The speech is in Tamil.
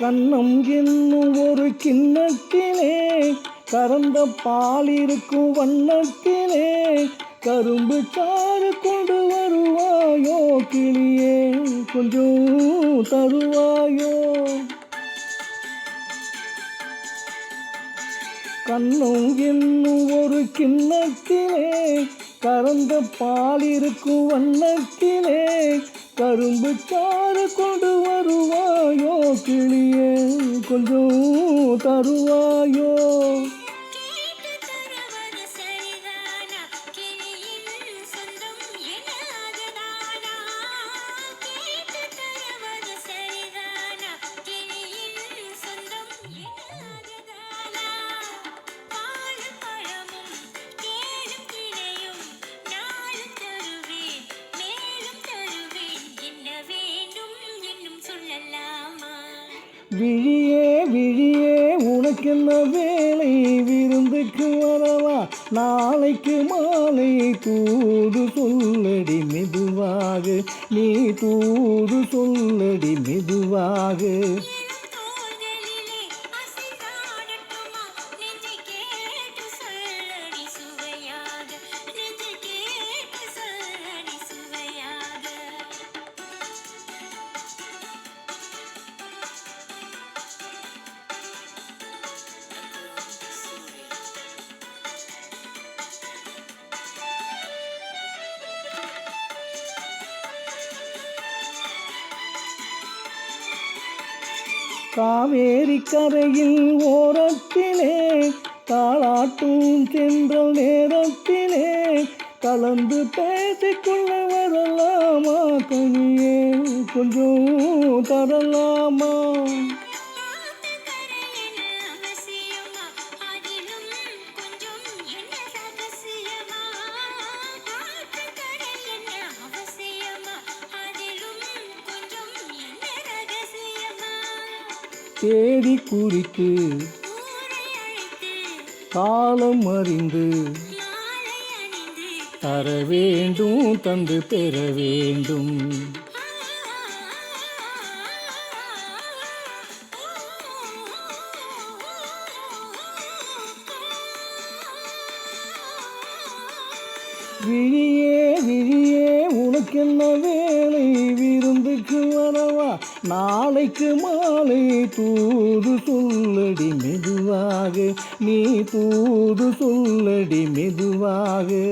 கண்ணம் என்னும் ஒரு கிண்ணத்திலே கறந்த பால் இருக்கும் வண்ணத்திலே கரும்பு சாறு கொண்டு வருவாயோ கிளியே கொஞ்சம் தருவாயோ? கண்ணம் என்னும் ஒரு கிண்ணத்திலே கறந்த பால் இருக்கும் வண்ணத்திலே கரும்பு சாறு கொண்டு வருவாயோ கிளியே கொஞ்சம் தருவாயோ? விழியே விழியே உனக்கென்ன வேலை? விருந்துக்கு வரவா? நாளைக்கு மாலை தூது சொல்லடி மெதுவாக. நீ தூது சொல்லடி மெதுவாக. காவேரி கரையில் ஓரத்திலே தாளாட்டும் சென்ற நேரத்திலே கலந்து பேசிக்கொள்ள வரலாமா கனியே கொஞ்சம் தரலாமா? தேடி குறித்து காலம் அறிந்து தர வேண்டும் தந்து பெற வேண்டும். விழியே விழியே உனக்கென்ன நாளைக்கு வரவா? நாளைக்கு மாலை தூது சொல்லடி மெதுவாக. நீ தூது சொல்லடி மெதுவாக.